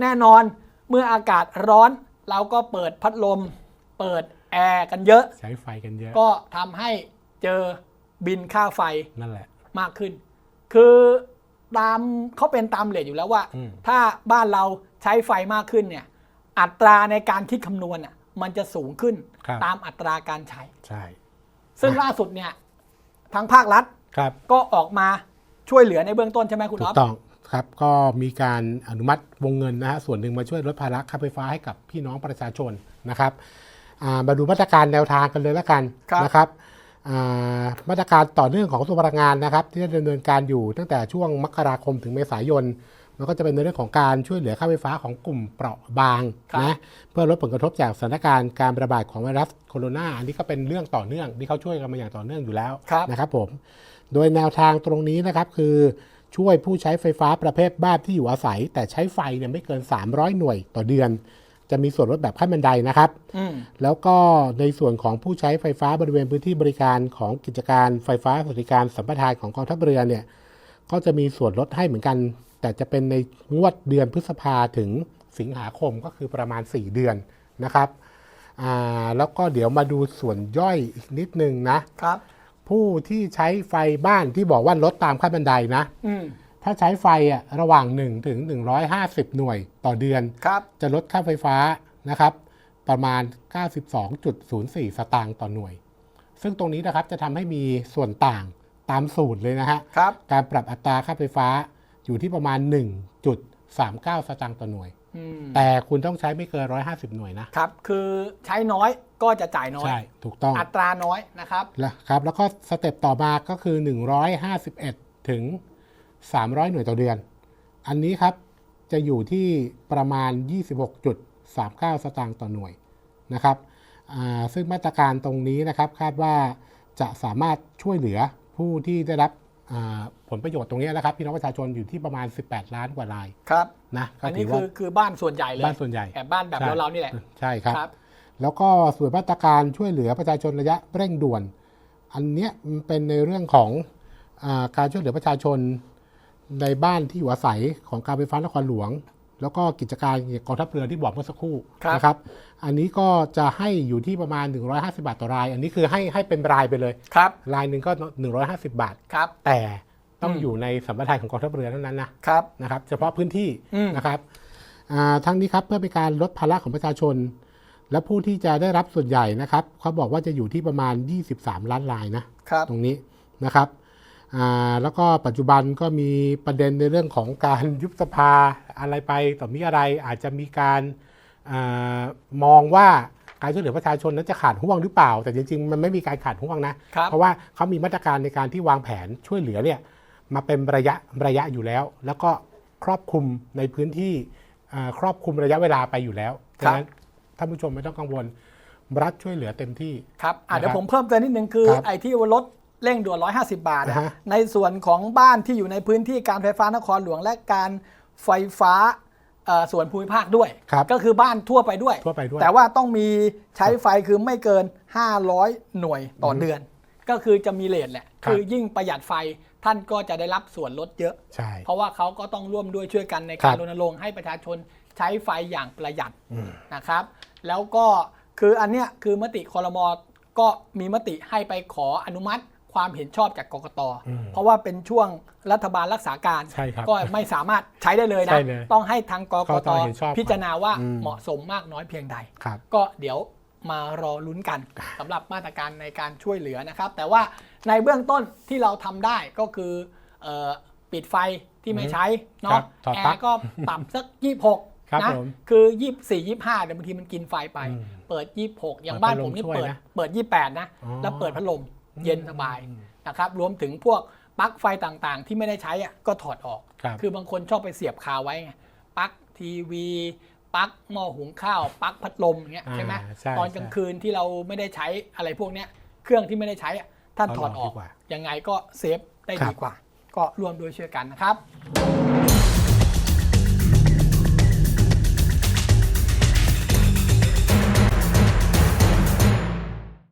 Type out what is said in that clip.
แน่นอนเมื่ออากาศร้อนเราก็เปิดพัดลม เปิดแอร์กันเยอะ ใช้ไฟกันเยอะ ก็ทำให้เจอบินค่าไฟนั่นแหละ มากขึ้น คือตามเขาเป็นตามเลทอยู่แล้วว่า อืม ถ้าบ้านเราใช้ไฟมากขึ้นเนี่ย อัตราในการคิดคำนวณน่ะมันจะสูงขึ้นครับตามอัตราการใช้ ใช่ซึ่งล่าสุดเนี่ยทางภาครัฐครับก็ออกมาช่วยเหลือในเบื้องต้นใช่ไหมคุณถูอ๊อกฟต้อง ครับก็มีการอนุมัติวงเงินนะฮะส่วนหนึ่งมาช่วยลดภาระค่าไฟฟ้าให้กับพี่น้องประชาชนนะครับอ่ามาดูมาตรการแนวทางกันเลยละกันครับนะครับอ่ามาตรการต่อเนื่องของกระทรวงพลังงานนะครับ ที่ดำเนินการอยู่ตั้งแต่ช่วงมกราคมถึงเมษายนมันก็จะเป็นในเรื่องของการช่วยเหลือค่าไฟฟ้าของกลุ่มเปราะบางนะเพื่อลดผลกระทบจากสถานการณ์การระบาดของไวรัสโคโรนาอันนี้ก็เป็นเรื่องต่อเนื่องที่เขาช่วยกันมาอย่างต่อเนื่องอยู่แล้วครับนะครับผมโดยแนวทางตรงนี้นะครับคือ ช่วยผู้ใช้ไฟฟ้าประเภทบ้านที่อยู่อาศัย แต่ใช้ไฟเนี่ยไม่เกิน 300 หน่วยต่อเดือน จะมีส่วนลดแบบขั้นบันไดนะครับอืมแล้วก็ในส่วนของผู้ใช้ไฟฟ้าบริเวณพื้นที่บริการของกิจการไฟฟ้าสวัสดิการสัมปทานของกองทัพเรือเนี่ยก็จะมีส่วนลดให้เหมือนกัน แต่จะเป็นในงวดเดือนพฤษภาถึงสิงหาคมก็คือประมาณ 4 เดือนนะครับอ่าแล้วก็เดี๋ยวมาดูส่วนย่อยอีกนิดนึงนะครับ ผู้ที่ใช้ไฟบ้านที่บอกว่าลดตามขั้นบันไดนะ อืม ถ้าใช้ไฟอะระหว่าง 1 ถึง 150 หน่วยต่อเดือน ครับ จะลดค่าไฟฟ้านะครับ ประมาณ 92.04 สตางค์ต่อหน่วย ซึ่งตรงนี้นะครับจะทำให้มีส่วนต่างตามสูตรเลยนะฮะ ครับ การปรับอัตราค่าไฟฟ้าอยู่ที่ประมาณ 1.39 สตางค์ต่อหน่วยอืม แต่คุณต้องใช้ไม่เกิน 150 หน่วยนะครับ คือใช้น้อยก็จะจ่ายน้อย ใช่ ถูกต้อง อัตราน้อยนะครับแล้วครับ แล้วก็สเต็ปต่อมาก็คือ 151 ถึง 300 หน่วยต่อเดือน อันนี้ครับจะอยู่ที่ประมาณ 26.39 สตางค์ต่อหน่วยนะครับอ่าซึ่งมาตรการตรงนี้นะครับคาดว่าจะสามารถช่วยเหลือผู้ที่ได้รับอ่า ผลประโยชน์ตรงนี้นะครับ พี่น้องประชาชนอยู่ที่ประมาณ 18 ล้านกว่ารายครับนะก็อันถืนี้อคืว่าอคือบ้านส่วนใหญ่เลยบ้านส่วนใหญ่แอบบ้านแบบใช่เราๆนี่แหละใช่ครับครับ แล้วก็ส่วนมาตรการช่วยเหลือประชาชนระยะเร่งด่วน อันเนี้ยมันเป็นในเรื่องของอาการช่วยเหลือประชาชนในบ้านที่อยู่อาศัยของการไฟฟ้านครหลวง แล้วก็กิจการกองทัพเรือที่บอกเมื่อสักครู่ครับนะครับ อันนี้ก็จะให้อยู่ที่ประมาณ 150 บาทต่อราย อันนี้คือให้ให้เป็นรายไปเลยครับรายหนึ่งก็ 150 บาทครับแต่ต้องอืมอยู่ในสัมปทานของกองทัพเรือเท่านั้นนะครับนะครับ เฉพาะพื้นที่อืมนะครับอ่าทั้งนี้ครับเพื่อเป็นการลดภาระของประชาชน และผู้ที่จะได้รับส่วนใหญ่นะครับเขาบอกว่าจะอยู่ที่ประมาณ 23 ล้านรายนะครับตรงนี้นะครับอ่า แล้วก็ปัจจุบันก็มีประเด็นในเรื่องของการยุบสภาอะไรไปต่อมีอะไรอาจจะมีการอามองว่าการช่วยเหลือประชาชนนั้นจะขาดห่วงหรือเปล่า แต่จริงๆ มันไม่มีการขาดห่วงนะครับเพราะว่าเขามีมาตรการในการที่วางแผนช่วยเหลือเนี่ยมาเป็นระยะระยะอยู่แล้ว แล้วก็ครอบคลุมในพื้นที่อ่าครอบคลุมระยะเวลาไปอยู่แล้วครัดับงนั้นท่านผู้ชมไม่ต้องกังวลรัฐช่วยเหลือเต็มที่ครับอะนะครับเดี๋ยวผมเพิ่มเติมนิดนึงคือครับไอ้ที่ว่าลด เร่งด่วน 150 บาทอะอ่าฮะ ในส่วนของบ้านที่อยู่ในพื้นที่การไฟฟ้านครหลวง และการไฟฟ้าเอ่อส่วนภูมิภาคด้วย ครับก็คือบ้านทั่วไปด้วย ทั่วไปด้วย แต่ว่าต้องมีใช้ไฟคือไม่เกิน 500 หน่วยต่อเดือน ก็คือจะมีเลทแหละ ครับ คือยิ่งประหยัดไฟท่านก็จะได้รับส่วนลดเยอะ ใช่ เพราะว่าเขาก็ต้องร่วมด้วยช่วยกันในครัการบรณรงค์ให้ประชาชนใช้ไฟอย่างประหยัดอืม นะครับ แล้วก็คืออันเนี้ยคือมติคอรมอก็มีมติให้ไปขออนุมัติ ความเห็นชอบจากกกตอืมเพราะว่าเป็นช่วงรัฐบาลรักษาการใช่ครับก็ไม่สามารถใช้ได้เลยใช่นะเลยต้องให้ทางกกกกตตเห็นชอบพิจารณาว่าอืมเหมาะสมมากน้อยเพียงใดครับก็เดี๋ยวมารอลุ้นกันสำหรับมาตรการในการช่วยเหลือนะครับ แต่ว่าในเบื้องต้นที่เราทำได้ก็คือเอ่อปิดไฟที่ไม่ใช้ครัเนาะบถอดแอปลั๊กร์ก็ปรับสัก 26ครับนะผมคือ24 25เดี๋ยวบางทีมันกินไฟไปอืมเปิด26อย่างเปิดบ้านพัดลผมมนี่ช่วยเปิดนะเปิด28นะอ๋อแล้วเปิดพัดลม เย็นสบายนะครับรวมถึงพวกปลั๊กไฟต่างๆ ที่ไม่ได้ใช้อะก็ถอดออกครับคือบางคนชอบไปเสียบคาไว้ไงปลั๊กทีวีปลั๊กหม้อหุงข้าวปลั๊กพัดลมอย่างเงี้ยอ่าใช่ไหมใช่ตอนกลางคืนที่เราไม่ได้ใช้อะไรพวกเนี้ยเครื่องที่ไม่ได้ใช้อะท่านถอดออกเอาออกดีกว่ายังไงก็เซฟได้ครับดีกว่า ก็ร่วมด้วยช่วยกันนะครับ